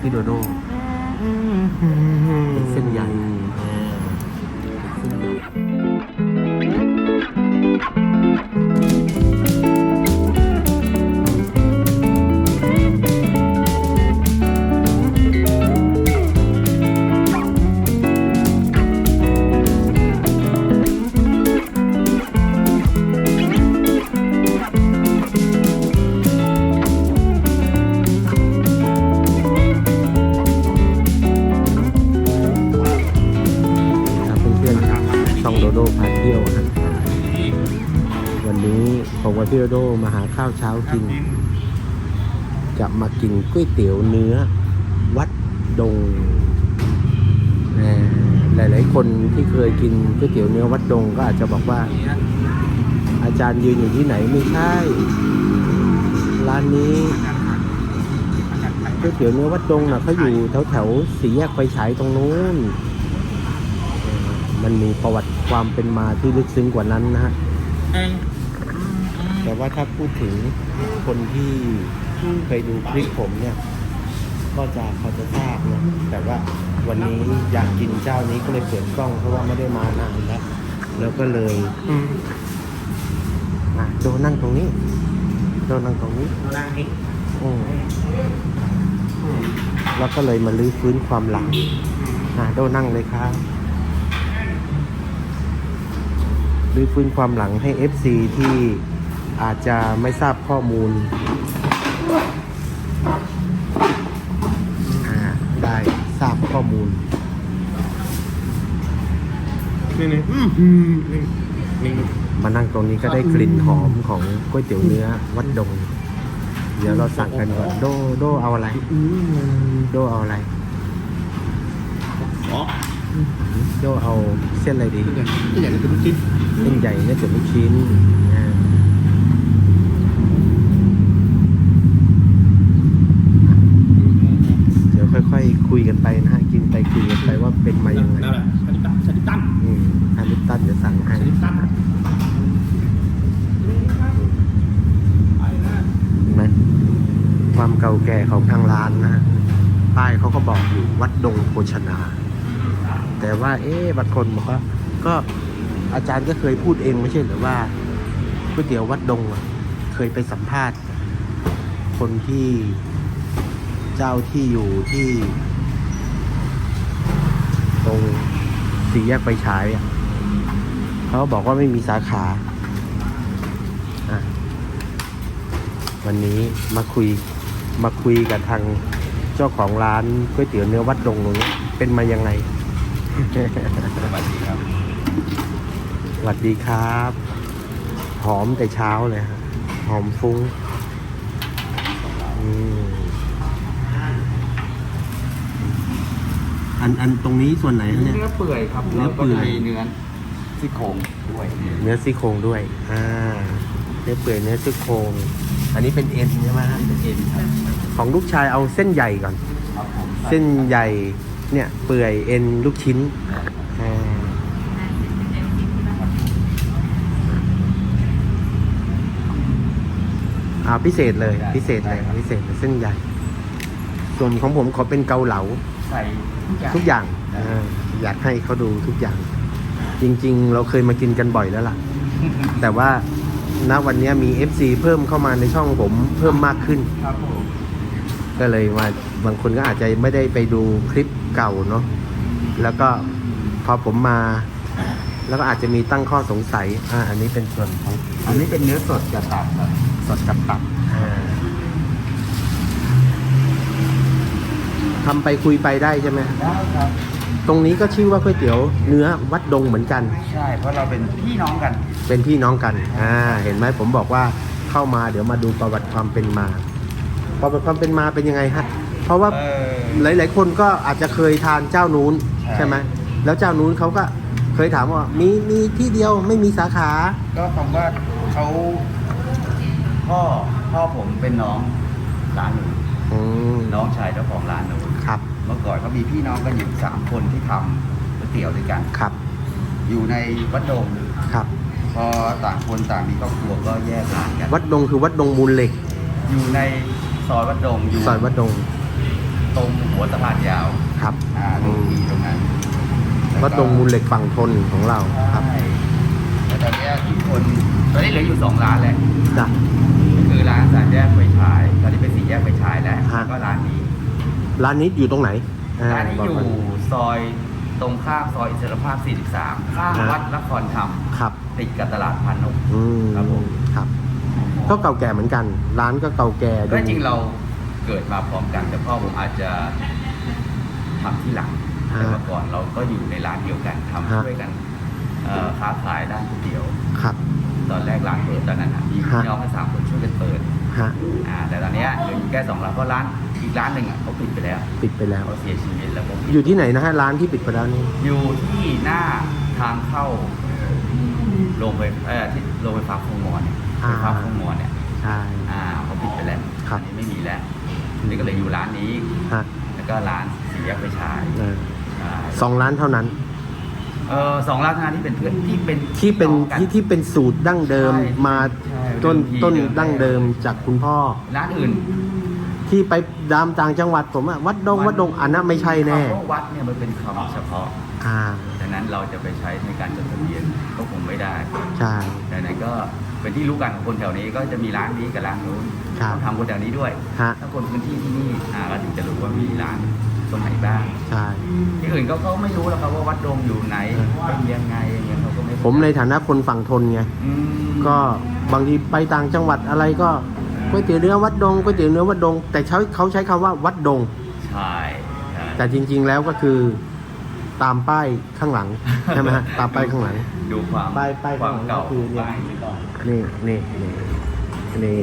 พี่โดโดเป็นเส้นใหญ่ ทียโดมาหาข้าวเช้ากิน จะมากินก๋วยเตี๋ยวเนื้อ วัดดง หลาย ๆ คนที่เคยกินก๋วยเตี๋ยวเนื้อวัดดงก็อาจจะบอกว่า อาจารย์ยืนอยู่ที่ไหนไม่ใช่ ร้านนี้ก๋วยเตี๋ยวเนื้อวัดดงนะเขาอยู่แถวแถวๆสี่แยกไฟฉายตรงนู้น มันมีประวัติความเป็นมาที่ลึกซึ้งกว่านั้นนะฮะ แต่ว่าถ้าพูดถึงคนที่เคยดูคลิปผมเนี่ย ก็จะเขาจะทราบนะแต่ว่าวันนี้อยากกินเจ้านี้ก็เลยเปิดกล้องเพราะว่าไม่ได้มานานแล้ว แล้วก็เลยอะโดนั่งตรงนี้ โดนั่งตรงนี้นั่งนี่อืมแล้วก็เลยมาลื้อฟื้นความหลังอะโดนั่งเลยครับลื้อฟื้นความหลังให้ FC ที่ อาจจะไม่ทราบข้อมูลอ่าได้ทราบข้อมูล นี่นี่นี่นี่มานั่งตรงนี้ก็ได้กลิ่นหอมของก๋วยเตี๋ยวเนื้อวัดดง เดี๋ยวเราสั่งกันก่อนโดโดเอาอะไรโดเอาอะไรอ๋อโดเอาเส้นอะไรดีที่อยากจะเป็นชิ้นเส้นใหญ่เนื้อตุ๋นลูกชิ้นอ่าเดี๋ยว ค่อยๆคุยกันไปนะฮะกินไปคุยกันไปว่าเป็นมายังไงนั่นแหละชาดิตันชาดิตันอืมฮาลิปตันเดี๋ยวสั่งให้ชาดิตันเห็นไหมความเก่าแก่ของทางร้านนะฮะป้ายเขาก็บอกอยู่วัดดงโภชนา แต่ว่า เอ๊ะบางคนบอกว่าก็อาจารย์ก็เคยพูดเองไม่ใช่หรือว่าก๋วยเตี๋ยววัดดงอะเคยไปสัมภาษณ์ คนที่เจ้าที่อยู่ที่ ตรงสี่แยกไฟฉายอะเขาบอกว่าไม่มีสาขาอะวันนี้มาคุยมาคุยกับทางเจ้าของร้านก๋วยเตี๋ยวเนื้อวัดดงตรงนี้เป็นมายังไง สวัสดีครับ สวัสดีครับ หอมแต่เช้าเลยฮะหอมฟุ้งอืม อันอันตรงนี้ส่วนไหนฮะเนี่ย เนื้อเปื่อยครับเนื้อเปื่อย แล้วก็มีเนื้อซี่โครงด้วยเนื้อซี่โครงด้วย อ่า เนื้อเปื่อยเนื้อซี่โครง อันนี้เป็นเอ็นใช่ไหมฮะเป็นเอ็นครับของลูกชายเอาเส้นใหญ่ก่อน ครับผมเส้นใหญ่ เนี่ย เปื่อยเอ็นลูกชิ้น อ่า อ่าพิเศษเลย พิเศษเลย พิเศษเลยเส้นใหญ่ ส่วนของผมขอเป็นเกาเหลา ใส่ ทุกอย่างอ่าอยากให้เขาดูทุกอย่าง จริง ๆ เราเคยมากินกันบ่อยแล้วล่ะ แต่ว่าณวันนี้มี FC เพิ่มเข้ามาในช่องผมเพิ่มมากขึ้น ครับผมก็เลยมาบางคนก็อาจจะไม่ได้ไปดูคลิปเก่าเนาะแล้วก็พอผมมา แล้วก็อาจจะมีตั้งข้อสงสัยอ่าอันนี้เป็นส่วนของอันนี้เป็นเนื้อสดกับตับครับสดกับตับอ่า ทำไปคุยไปได้ใช่ไหมได้ครับ ตรงนี้ก็ชื่อว่าก๋วยเตี๋ยวเนื้อวัดดงเหมือนกัน ใช่ เพราะเราเป็นพี่น้องกัน เป็นพี่น้องกัน อ่า เห็นไหมผมบอกว่าเข้ามาเดี๋ยวมาดูประวัติความเป็นมา ประวัติความเป็นมาเป็นยังไงฮะ เพราะว่าเออ หลาย ๆ คนก็อาจจะเคยทานเจ้านู้นใช่ ใช่ไหมแล้วเจ้านู้นเขาก็เคยถามว่ามีมีที่เดียวไม่มีสาขา ก็คำว่าเขาพ่อพ่อผมเป็นน้องร้านหนูอืมน้องชายเจ้าของร้านหนูครับ เมื่อก่อนเขามีพี่น้องกันอยู่สามคนที่ทำก๋วยเตี๋ยวด้วยกัน ครับ อยู่ในวัดดงครับ พอต่างคนต่างมีครอบครัวก็แยกร้านกัน วัดดงคือวัดดงมูลเหล็ก อยู่ในซอยวัดดงอยู่ซอยวัดดงตตรงหัวสะพานยาวครับ อ่าตรงที่ตรงนั้นวัดดงมูลเหล็กฝั่งทนของเราครับใช่แล้วตอนเนี้ยที่คนตอนนี้เหลืออยู่สองร้านแหละ จ้ะ คือร้านสามแยกไฟฉาย ตอนนี้เป็นสี่แยกไฟฉายแล้วฮะ แล้วก็ร้านนี้ ร้านนี้อยู่ตรงไหนร้านนี้บกอยู่ก่ซอยตรงข้ามซอยอิสรภาพ 43 ข้างฮะวัดนครธรรมครับ ติดกับตลาดพันนกอืมครับผมครับ ก็เก่าแก่เหมือนกัน ร้านก็เก่าแก่ก็จริงเราเกิดมาพร้อมกัน แต่พ่อผมอาจจะทำที่หลังแต่เมื่อก่อนเราก็อยู่ในร้านเดียวกันทำช่วยกันเอ่อค้าขายด้านก๋วยเตี๋ยวครับ ตอนแรกร้านเปิดตอนนั้นอะมีฮะพี่น้องกันสามคนช่วยกันเปิดฮะอ่าแต่ตอนเนี้ยเหลืออยู่แค่สองร้านเพราะร้านอีก ร้านหนึ่งอะเขาปิดไปแล้วปิดไปแล้ว เขาเสียชีวิตแล้วผมอยู่ที่ไหนนะฮะร้านที่ปิดไปแล้วนี่อยู่ที่หน้าทางเข้าโรงไฟเอ่อที่โรงไฟฟ้าคลองมอนเนี่ยไฟฟ้าคลองมอนเนี่ยใช่ อ่าเขาปิดไปแล้วครับ อันนี้ไม่มีแล้วนี่ก็เลยอยู่ร้านนี้ ฮะแล้วก็ร้านสีแยกไฟฉายเอออ่าสองร้านเท่านั้น เออสองร้านเท่านั้นที่เป็นเพื่อนที่เป็นที่เป็นองกั ที่ที่เป็นสูตรดั้งเดิมใช่มาใช่ต้นเดิมทีต้นเดิม ดั้งเดิมจากคุณพ่อ ร้านอื่น ที่ไปดามต่างจังหวัดผมอะวัดดงวัดดงอันนั้นไม่ใช่แน่คำว่าวัดเนี่ยมันเป็นคำเฉพาะอ่าดังนั้นเราจะไปใช้ในการจดทะเบียนก็คงไม่ได้ใช่ ดังนั้นก็เป็นที่รู้กันของคนแถวนี้ก็จะมีร้านนี้กับร้านนู้นครับทำคนแถวนี้ด้วย ฮะ ถ้าคนพื้นที่ที่นี่อ่าก็ถึงจะรู้ว่ามีร้านตรงไหนบ้าง ใช่ ที่อื่นก็เขาไม่รู้แล้วครับว่าวัดดงอยู่ไหนเออเป็นยังไงอย่างเงี้ยเขาก็ไม่ผมในฐานะคนฝั่งทนไง อืมก็บางทีไปต่างจังหวัดอะไรก็ ก๋วยเตี๋ยวเนื้อวัดดงก๋วยเตี๋ยวเนื้อวัดดง แต่เขาเขาใช้คำว่าวัดดง ใช่ใช่แต่จริง ๆแล้วก็คือตามป้ายข้างหลังใช่ไหมฮะตามป้ายข้างหลัง ดูความป้ายป้ายความข้างหลังเก่าก็คือเนี่ยป้ายนี้ก่อน นี่นี่นี่นี่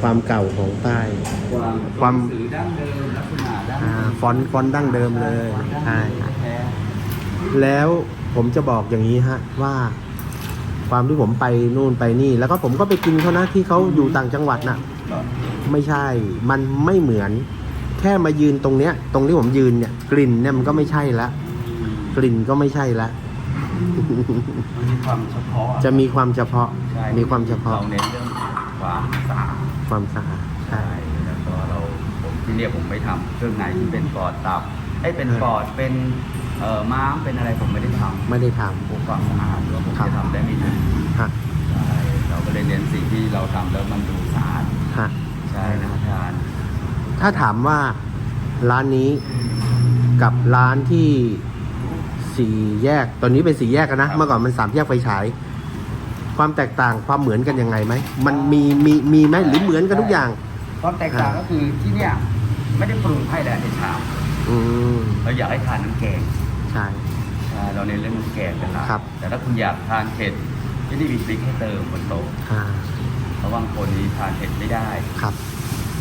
ความเก่าของป้าย ความความสื่อดั้งเดิมลักษณะดั้งอ่าเดิมฟอนต์ฟอนต์ดั้งเดิมเลยใช่ แท้แล้วผมจะบอกอย่างนี้ฮะว่า ความที่ผมไปนู่นไปนี่ แล้วก็ผมก็ไปกินเขานะที่เขาอยู่ต่างจังหวัดน่ะก็ไม่ใช่ มันไม่เหมือน แค่มายืนตรงเนี้ย ตรงที่ผมยืนเนี่ยกลิ่นเนี่ยมันก็ไม่ใช่ละกลิ่นก็ไม่ใช่ละมันมีความเฉพาะจะมีความเฉพาะ ใช่มีความเฉพาะ เราเน้นเรื่องความสะอาดความสะอาดใช่ ใช่แล้วก็เราผมที่เนี่ยผมไม่ทำเครื่องในที่เป็นปอดตับไอ้ยเป็นเออปอดเป็น เอ่อม้ามเป็นอะไรผมไม่ได้ทำไม่ได้ทพวกความสะอาดหรือว่าผมครับจะทำได้ไม่ดีำฮะใช่เราก็เลยเน้นสิ่งที่เราทำแล้วมันดูสะอาดฮะใช่นะทานถ้าถามว่าร้านนี้กับร้านที่สี่แยก ตอนนี้เป็นสี่แยกกันนะ เมื่อก่อนมันสามแยกไฟฉาย ความแตกต่างความเหมือนกันยังไงไหม มันมีมีมีไหมหรือเหมือนกันทุกอย่าง ความแตกต่างอ่าก็คือที่เนี่ยไม่ได้ปรุงให้แล้วในชามอืมเราอยากให้ทานน้ำแกง ใช่ ใช่เราเน้นเรื่องน้ำแกงเป็นหลักครับ แต่ถ้าคุณอยากทานเผ็ดที่นี่มีพริกให้เติมบนโต๊ะอ่าเพราะบางคนนี่ทานเผ็ดไม่ได้ ครับ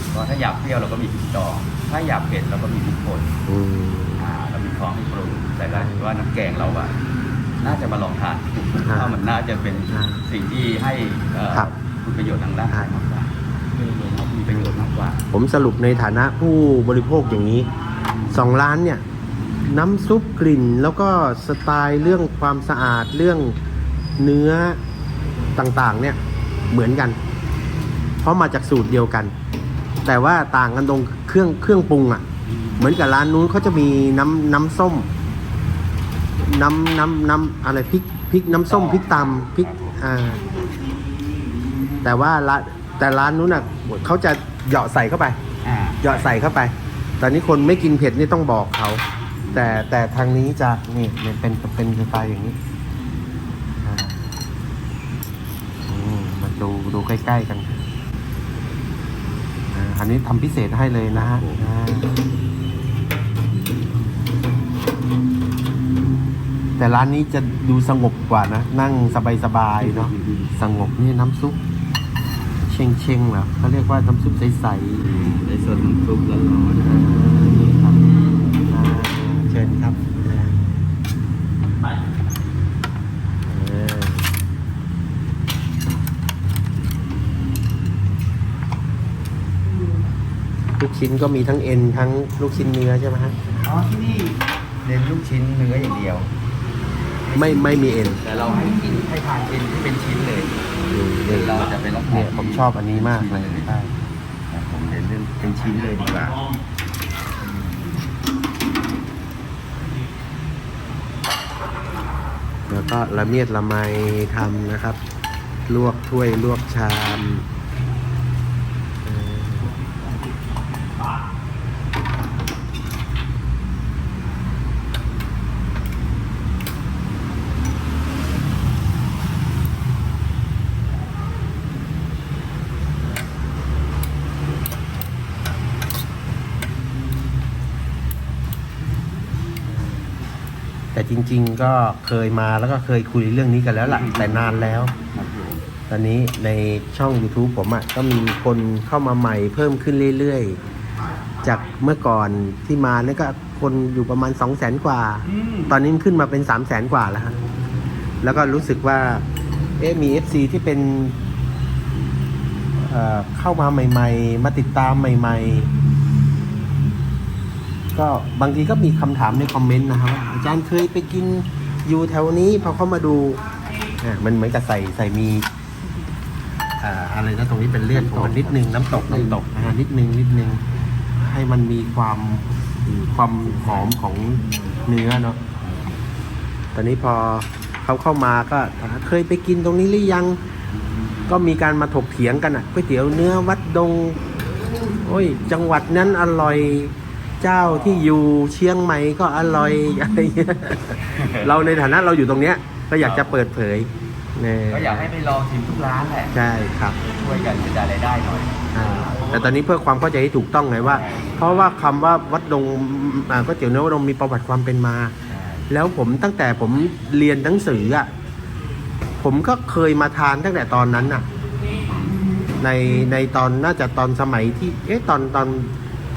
เพราะถ้าอยากเปรี้ยวเราก็มีพริกดอง ถ้าอยากเผ็ดเราก็มีพริกป่นอืม อ่าเรามีพร้อมให้ปรุงแต่ก็คิดว่าน้ำแกงเราอะน่าจะมาลองทานอ่าเพราะมันน่าจะเป็นอ่าสิ่งที่ให้เอ่อครับคุณประโยชน์ทางร่างกายมากกว่ามีประโยชน์มากกว่าผมสรุปในฐานะผู้บริโภคอย่างนี้สองร้านเนี่ย น้ำซุปกลิ่นแล้วก็สไตล์เรื่องความสะอาดเรื่องเนื้อต่างๆเนี่ยเหมือนกัน เพราะมาจากสูตรเดียวกัน แต่ว่าต่างกันตรงเครื่องเครื่องปรุงอะ่ะ เหมือนกับร้านนู้นเขาจะมีน้ำน้ำส้ม น้ำน้ำน้ำอะไรพริกพริกน้ำส้มพริกตำพริกอ่าแต่ว่าร้านแต่ร้านนู้นอะเขาจะเหยาะใส่เข้าไปอ่าเหยาะใส่เข้าไป ตอนนี้คนไม่กินเผ็ดนี่ต้องบอกเขา แต่แต่ทางนี้จะนี่เนี่ยเป็นเป็นสไตล์อย่างนี้อ่าอืมมาดูดูใกล้ ๆ กันอ่าอันนี้ทำพิเศษให้เลยนะฮะอ่าแต่ร้านนี้จะดูสงบกว่านะ นั่งสบายๆเนาะสงบนี่น้ำซุปเชงเชงๆเหรอเขาเรียกว่าน้ำซุปใสๆในส่วนน้ำซุปร้อนๆ ชิ้นก็มีทั้งเอ็นทั้งลูกชิ้นเนื้อใช่ไหมฮะอ๋อที่นี่เน้นลูกชิ้นเนื้ออย่างเดียว ไม่ไม่มีเอ็นแต่เราให้กินให้ทานเอ็นที่เป็นชิ้นเลยคือเราจะเปรับเนี่เนี่ยผมชอบอันนี้มากเลยใช่ผมเน้นเรื่องเป็นชิ้นเลยดีกว่าแล้วก็ละเมียดละไมทำนะครับ ลวกถ้วยลวกชาม แต่จริง ๆ ก็เคยมาแล้วก็เคยคุยเรื่องนี้กันแล้วล่ะแต่นานแล้ว ครับผมตอนนี้ในช่อง YouTube ผมอะ่ะก็มีคนเข้ามาใหม่เพิ่มขึ้นเรื่อยๆ จากเมื่อก่อนที่มาเนี่ยก็คนอยู่ประมาณ 2 0 0แสนกว่า อืมตอนนี้มันขึ้นมาเป็น 3 0 0แสนกว่าแล้วฮะแล้วก็รู้สึกว่า เอ๊ะมี FC ที่เป็นเอ่อเข้ามาใหม่ ๆ มาติดตามใหม่ ๆ ก็บางทีก็มีคำถามในคอมเมนต์นะครับว่าอาจารย์เคยไปกินอยู่แถวนี้พอเข้ามาดูอะมันเหมือนกับใส่ใส่มีอ่าอะไรนะตรงนี้เป็นเลือดของมันนิดนึงน้ำตกน้ำตกอ่านิดนึงนิดนึงให้มันมีความความหอมของเนื้อเนาะตอนนี้พอเขาเข้ามาก็เคยไปกินตรงนี้หรือยัง ก็มีการมาถกเถียงกันอะก๋วยเตี๋ยวเนื้อวัดดง โอ้ย จังหวัดนั้นอร่อย เจ้าที่อยู่เชียงใหม่ก็อร่อยอะไรเงี้ยเราในฐานะเราอยู่ตรงเนี้ยก็อยากจะเปิดเผยเนี่ยก็อยากให้ไปลองชิมทุกร้านแหละใช่ครับช่วยกันกระจายรายได้หน่อยอ่าแต่ตอนนี้เพื่อความเข้าใจที่ถูกต้องไงว่า เพราะว่าคำว่าวัดดงอ่าก๋วยเตี๋ยวเนื้อวัดดงมีประวัติความเป็นมา แล้วผมตั้งแต่ผมเรียนหนังสืออะผมก็เคยมาทานตั้งแต่ตอนนั้นน่ะในในตอนน่าจะตอนสมัยที่เอ๊ะตอนตอน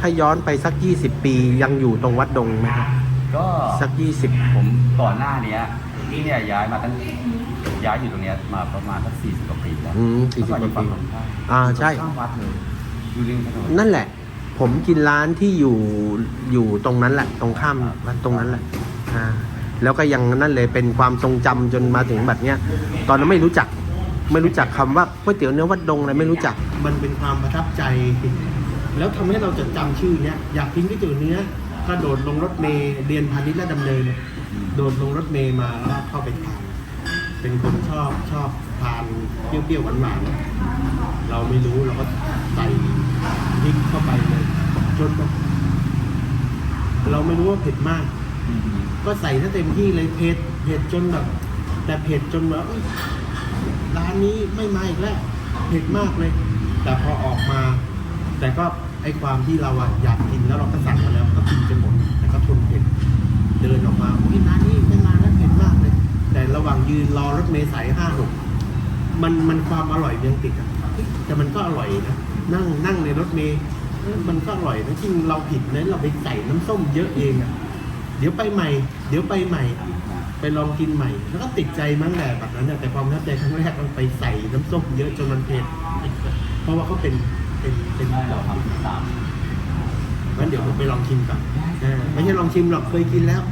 ถ้าย้อนไปสักยี่สิบปียังอยู่ตรงวัดดงไหมครับก็สักยี่สิบผมก่อนหน้าเนี้ยที่เนี่ยย้ายมาตั้งย้ายอยู่ตรงเนี้ยมาประมาณสักสี่สิบกว่าปีแล้วอืมสี่สิบกว่าปีเมื่ออนอยู่ฝั่งตรงข้ามอ่าใช่ ข้างวัดเลยอยู่ริมถนน นั่นแหละ ผมกินร้านที่อยู่อยู่ตรงนั้นแหละ ตรงข้ามวัดตรงนั้นแหละอ่าแล้วก็ยังนั่นเลยเป็นความทรงจำจนมาถึงแบบเนี้ย ตอนนั้นไม่รู้จัก ไม่รู้จักคำว่าก๋วยเตี๋ยวเนื้อวัดดงอะไรไม่รู้จัก มันเป็นความประทับใจ แล้วทำให้เราจดจำชื่อเนี้ยอยากกินก๋วยเตี๋ยวเนื้อกระโดดลงรถเมล์เรียนพาณิชย์และดำเนิน โดดลงรถเมล์มาแล้วเข้าไปทานเป็นคนชอบชอบทานเปรี้ยวๆหวานๆเราไม่รู้เราก็ใส่พริกเข้าไปเลยจนแบบเราไม่รู้ว่าเผ็ดมาก ก็ใส่ถ้าเต็มที่เลยเผ็ดเผ็ดจนแบบ แต่เผ็ดจนแบบร้านนี้ไม่มาอีกแล้วเผ็ดมากเลย แต่พอออกมา แต่ก็ไอความที่เราอะอยากกินแล้วเราก็สั่งมาแล้วก็กินจนหมดแต่ก็ทนเผ็ดเดินออกมาโอ้ยร้านนี้ไม่มาแล้วเผ็ดมากเลย แต่ระหว่างยืนรอรถเมล์สายห้าหกมันมันความอร่อยยังติดอะเฮ้ยแต่มันก็อร่อยนะนั่งนั่งในรถเมล์เออมันก็อร่อยนะจริงเราผิดนะเราไปใส่น้ำส้มเยอะเองอะเดี๋ยวไปใหม่ เดี๋ยวไปใหม่ ไปลองกินใหม่ แล้วก็ติดใจมั้งแต่แบบนั้นน่ะแต่ความประทับใจครั้งแรกมันไปใส่น้ำส้มเยอะจนมันเผ็ดเพราะว่าเขาเป็น เป็นเป็นให้เราทำตามงั้นเดี๋ยวผมไปลองชิมก่อนเออไม่ใช่ลองชิมหรอกเคยกินแล้ว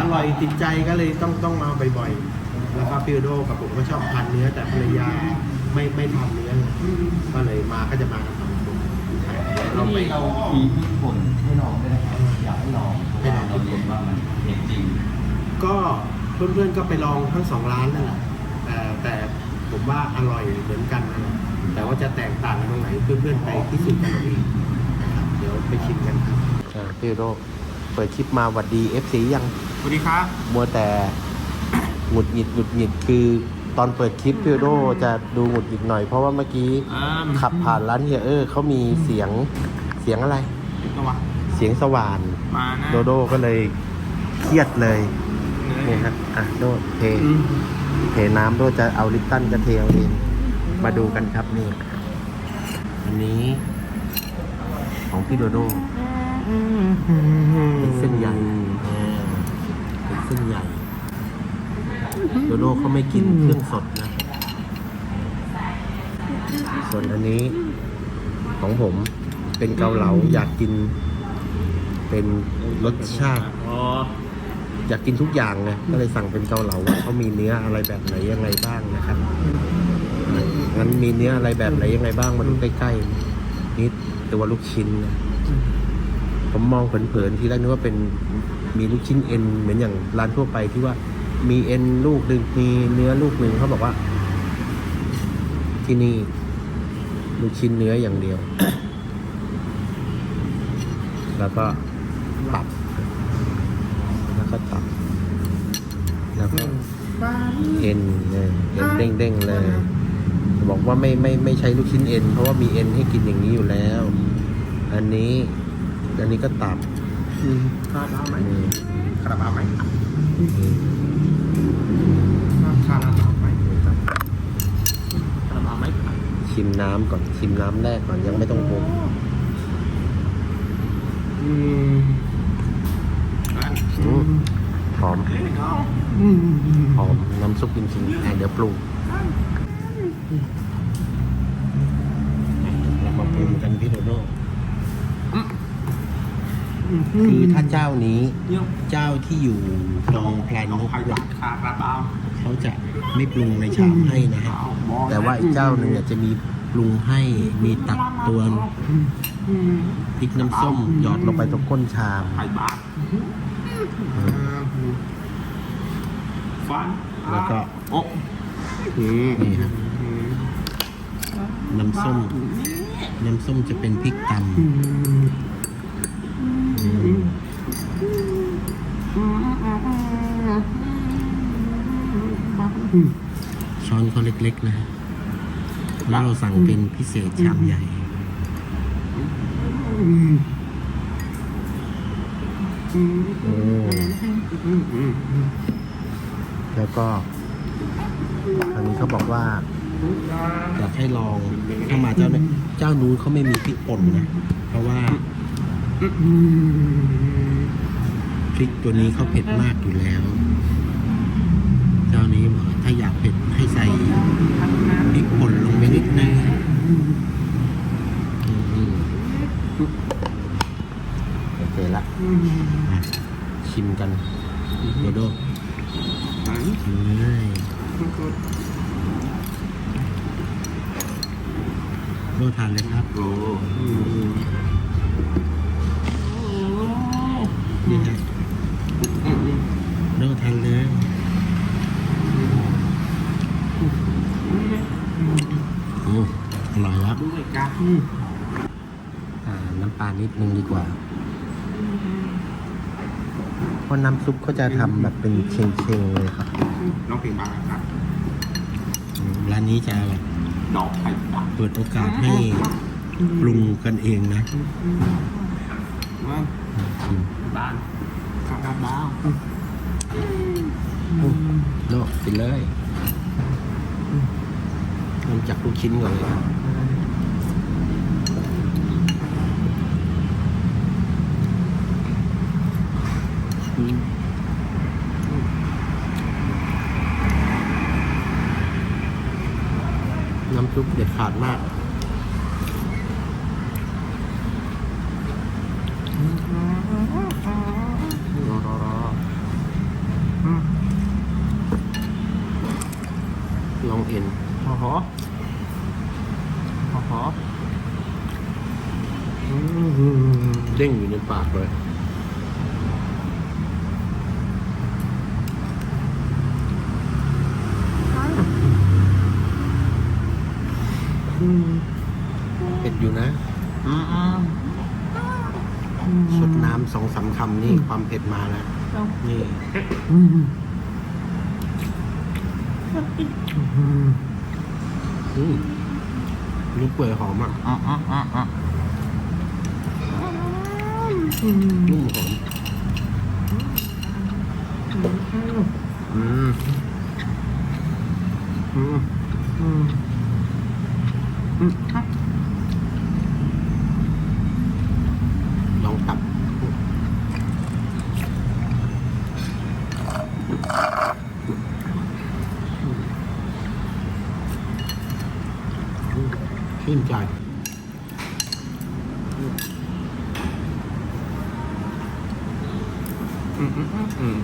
อร่อยติดใจก็เลยต้องต้องมาบ่อยๆแล้วก็ฟิลโดกับผมก็ชอบทานเนื้อแต่ภรรยาไม่ไม่ทานเนื้อก็เลยมาก็จะมากันสองคนเราไป ที่เรามีพริกป่นให้ลองด้วยนะครับอยากให้ลองให้ลองเราเรียนว่ามันเผ็ดจริง ก็เพื่อนๆก็ไปลองทั้งสองร้านนั่นแหละแต่แต่ผมว่าอร่อยเหมือนกันนะ แต่ว่าจะแตกต่างกันตรงไหนเพื่อนๆไปพิสูจน์กันเอาเองนะครับเดี๋ยวไปชิมกันครับพี่โรเปิดคลิปมาหวัดดี FC ยังสวัสดีครับ มัวแต่หงุดหงิดหงุดหงิดคือตอนเปิดคลิปพี่โรจะดูหงุดหงิดหน่อยเพราะว่าเมื่อกี้ขับผ่านร้านเฮียเออเขามีเสียงเสียงอะไรระวังเสียงสว่าน มานะโดโดก็เลยเครียดเลยเนื้นี่อฮะอะโดเทอืมเทน้ำด้วยจะเอาลิปตันจะเทเอาเอง มาดูกันครับนี่ อันนี้ของพี่โดโดเป็นเส้นใหญ่เออเป็นเส้นใหญ่ โดโดเขาไม่กินเครื่องสดนะ ส่วนอันนี้ของผมเป็นเกาเหลาอยากกิน เป็นรสชาติอ๋ออยากกินทุกอย่างไงก็เลยสั่งเป็นเกาเหลาว่าเขามีเนื้ออะไรแบบไหนยังไงบ้างนะครับ งั้นมีเนื้ออะไรแบบไหนยังไงบ้างมาดูใกล้ๆนี่ตัวลูกชิ้นนะผมมองเผินๆทีแรกนึกว่าเป็นมีลูกชิ้นเอ็นเหมือนอย่างร้านทั่วไปที่ว่า มีเอ็นลูกหนึ่งมีเนื้อลูกหนึ่งเขาบอกว่า ที่นี่ ลูกชิ้นเนื้ออย่างเดียว แล้วก็ตับแล้วก็ตับแล้วก็เอ็นเนี่ยเอ็นเด้งๆเลย บอกว่าไม่ไม่ไม่ใช้ลูกชิ้นเอ็น เพราะว่ามีเอ็นให้กินอย่างนี้อยู่แล้ว อันนี้ อันนี้ก็ตับคาราบาวไหมนี่คาราบาวไหมนี่คาราบาวไหมนี่ครับคาราบาวไหมชิมน้ำก่อน ชิมน้ำแรกก่อนยังไม่ต้องปรุงอืมอืมหอมอืมหอมน้ำซุปจริงๆอะเดี๋ยวปรุง เรามาปรุงกันพี่โดโดคือถ้าเจ้านี้เยี่ยมเจ้าที่อยู่ตรงแพลนนกไข่หหววานคาราบาวเขาจะไม่ปรุงในชามให้นะฮะแต่ว่าอีกเจ้าหนึ่งเนี่ยจะมีปรุงให้มีตักตวนพริกน้ำส้มหยอดลงไปตรงก้นชามไข่บาทฟันแล้วก็โอ้อืมนี่ฮะ น้ำส้ม น้ำส้มจะเป็นพริกตำช้อนเขาเล็กๆนะฮะแล้วเราสั่งเป็นพิเศษชามใหญ่แล้วก็อันนี้เขาบอกว่า อยากให้ลองถ้ามาเจ้าเนี่ยเจ้านู้นเขาไม่มีพริกป่นนะ เพราะว่าพริกตัวนี้เขาเผ็ดมากอยู่แล้ว เจ้านี้บอกถ้าอยากเผ็ดให้ใส่พริกป่นลงไปนิดนึงโอเคละชิมกันโดโดชิมเลย โดทานเลยครับโอ้นี่ฮะโดทานเลยโอ้อร่อยแล้วด้วยกันอ่าน้ำปลานิดนึงดีกว่าเพราะน้ำซุปก็จะทำแบบเป็นเชงๆเลยครับน้องเพลงบางครับอืมร้านนี้จะแบบ ดอกไข่บาทเปิดโอกาสให้ปรุงกันเองนะว่าชิมบ้านคาราบาวโน่กินเลยเริ่มจากลูกชิ้นก่อนเลยครับอืม ทุบเด็ดขาดมาก รอรอรอลองเอ็น โอ้โหโอ้โห เด้งอยู่ในปากเลย เผ็ดอยู่นะ อืมอืม สดน้ำสองสามคำนี่ความเผ็ดมาแล้วนี่อืมนี่เปื่อยหอมอะอะอะอะอะนุ่มหอมอืมอืมอืมอืม ลองตับ ชื่นใจ อืมอืมอืม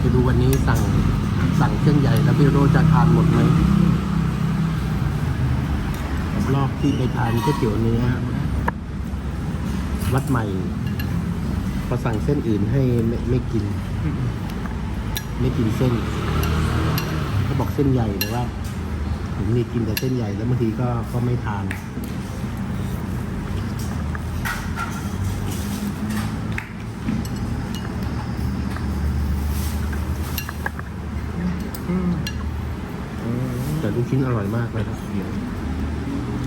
เดี๋ย วันนี้สั่งสั่งเครื่องใหญ่แล้วพี่โรจะทานหมดไหมรอบที่ไปทานก๋วยเตี๋ยวเนื้อวัดใหม่พอสั่งเส้นอื่นให้ไม่ไม่กิน ไม่กินเส้นเขาบอกเส้นใหญ่แต่ว่าผมมีกินแต่เส้นใหญ่แล้วบางทีก็ก็ไม่ทาน แต่ลูก ชิ้นอร่อยมากเลยครับ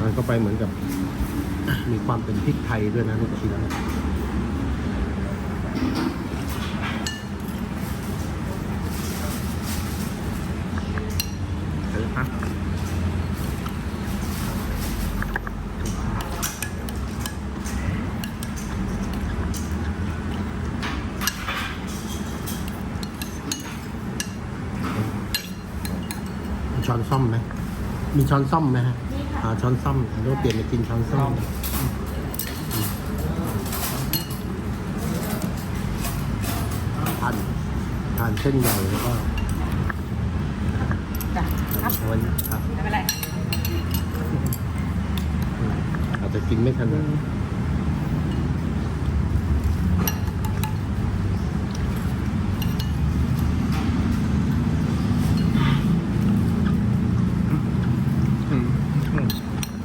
มันก็ไปเหมือนกับ มีความเป็นพริกไทยด้วยนะลูกชิ้นนะ เออครับ มีช้อน ซ่อมไหมมีช้อนซ่อมไหมฮะอ่าช้อนซ่อมเราเปลี่ยนมากินช้อนซ่อมทานทานเส้นใหญ่แล้วก็จ้ะครับวันครับไม่เป็นไรอืมอาจจะกินไม่ทันนะ อืมอืม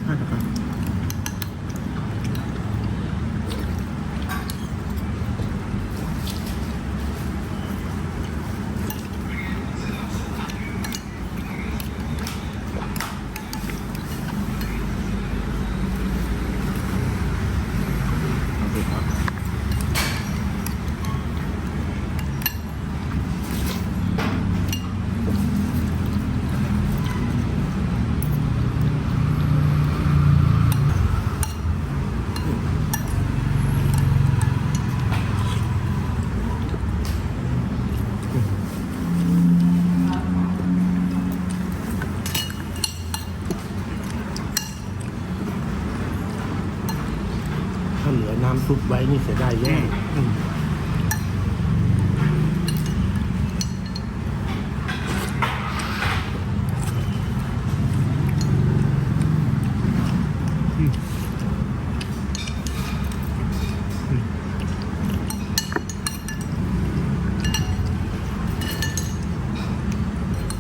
ใช่ครับ โอเคครับ ถ้าเหลือน้ำ ซุปไว้นี่เสียดายแย่อืม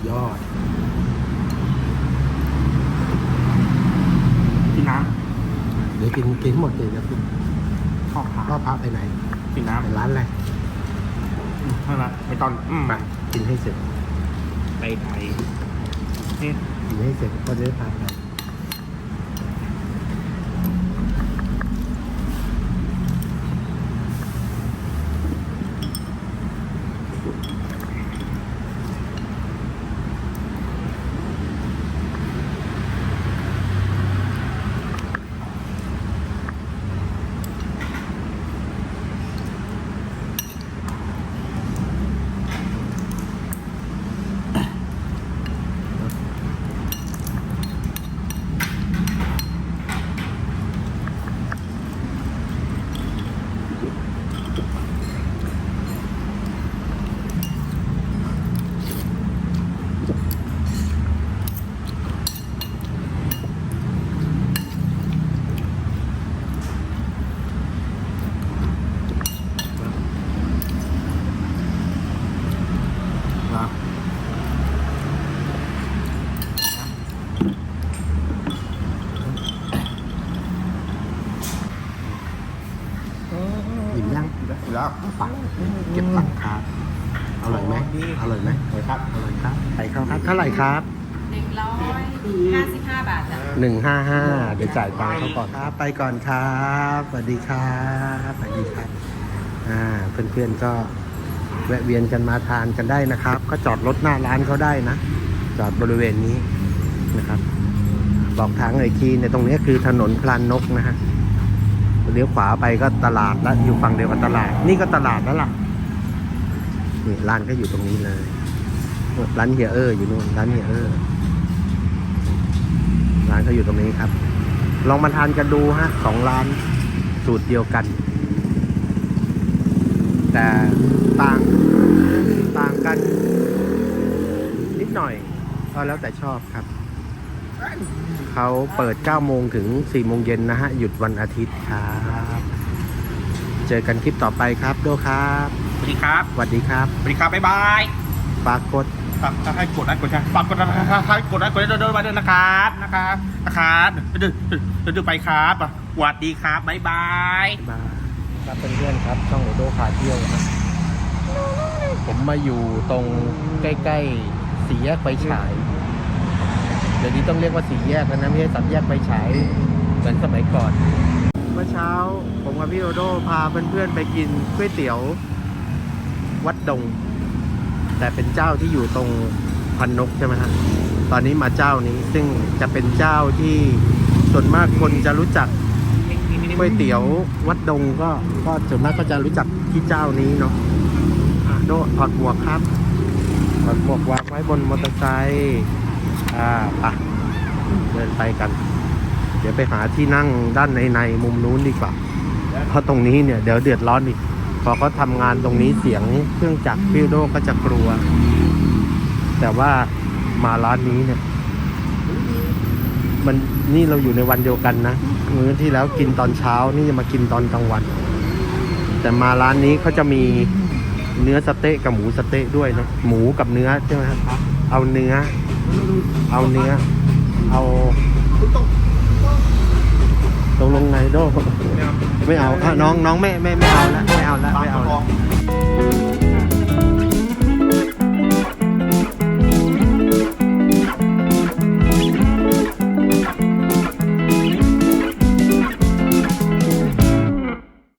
ยอดกินน้เดี๋ยวกินกินให้หมดเลยนะคุณำข้าวขา ก็พาไปไหน กินน้ำ ไปร้านอะไร อืมเท่านั้นไปตอนอืม ไปกินให้เสร็จ ไปไทยนี่ กิ นให้เสร็จก็จะได้พาไป ครับ อิ่มยัง แล้ว ปักเก็บตังค์ครับอร่อยไหมอร่อยไหม สวยครับ อร่อยครับไปเข้า ครับเท่าไหร่ครับหนึ่งร้อยห้าสิบห้าบาทจ้ะหนึ่งห้าห้าเดี๋ยวจ่ายตังค์เขาก่อนครับ ไปก่อนครับสวัสดีครับสวัสดีครับอ่าเพื่อนๆก็แวะเวียนกันมาทานกันได้นะครับ ก็จอดรถหน้าร้านเขาได้นะ จอดบริเวณนี้นะครับ บอกทางไอทีในยตรงนี้คือถนนพลานนกนะฮะเลี้ยวขวาไปก็ตลาดแล้วอยู่ฝั่งเดียวกับตลาด นี่ก็ตลาดแล้วล่ะนี่ร้านก็อยู่ตรงนี้เลย ร้านเฮียเออร์อยู่นู่นร้านเฮียเออร์ร้านเขาอยู่ตรงนี้ครับ ลองมาทานกันดูฮะสองร้านสูตรเดียวกัน แต่ต่างต่างกัน นิดหน่อยก็แล้วแต่ชอบครับ เขาเปิด 9 โมงถึง 4 โมงเย็นนะฮะ หยุดวันอาทิตย์ครับ เจอกันคลิปต่อไปครับโดครับ สวัสดีครับ สวัสดีครับ สวัสดีครับ บ๊ายบาย ฝากกด ฝากให้กดไลค์กดแชร์ฝากกดไลค์ให้กดไลค์กดแชร์เดินมาด้วยนะครับนะครับนะครับเดินเดินเดินไปครับสวัสดีครับบ๊ายบายมาครับเพื่อนๆครับช่องโอโดพาเที่ยวครับผมมาอยู่ตรงใกล้ๆสี่แยกไฟฉาย เดี๋ยวนี้ต้องเรียกว่าสี่แยกแล้วนะไม่ใช่สามแยกไฟฉายเหมือนสมัยก่อน เมื่อเช้า ผมกับพี่โอโดพาเพื่อนๆไปกินก๋วยเตี๋ยว วัดดง แต่เป็นเจ้าที่อยู่ตรงพันนกใช่ไหมฮะตอนนี้มาเจ้านี้ซึ่งจะเป็นเจ้าที่ส่วนมากคนจะรู้จักก๋วยเตี๋ยววัดดงก็ก็ส่วนมากก็จะรู้จักที่เจ้านี้เนาะอะโดถอดหมวกครับถอดหมวกวางไว้บนมอเตอร์ไซค์อ่าไปะเดินไปกัน เดี๋ยวไปหาที่นั่งด้านในในๆมุมนู้นดีกว่า เพราะตรงนี้เนี่ยเดี๋ยวเดือดร้อนอีก พอเขาทำงานตรงนี้เสียงเครื่องจักรพิวโดก็จะกลัว แต่ว่ามาร้านนี้เนี่ย มันนี่เราอยู่ในวันเดียวกันนะมื้อที่แล้วกินตอนเช้านี่จะมากินตอนกลางวัน แต่มาร้านนี้เขาจะมีเนื้อสเต๊ะกับหมูสเต๊ะด้วยนะหมูกับเนื้อใช่ไหมครับเอาเนื้อ เอาเนื้อ เอาตรงลงไงโด ไม่เอาอะน้องน้องไม่ไม่ไม่เอาละไม่เอาละไม่เอาละ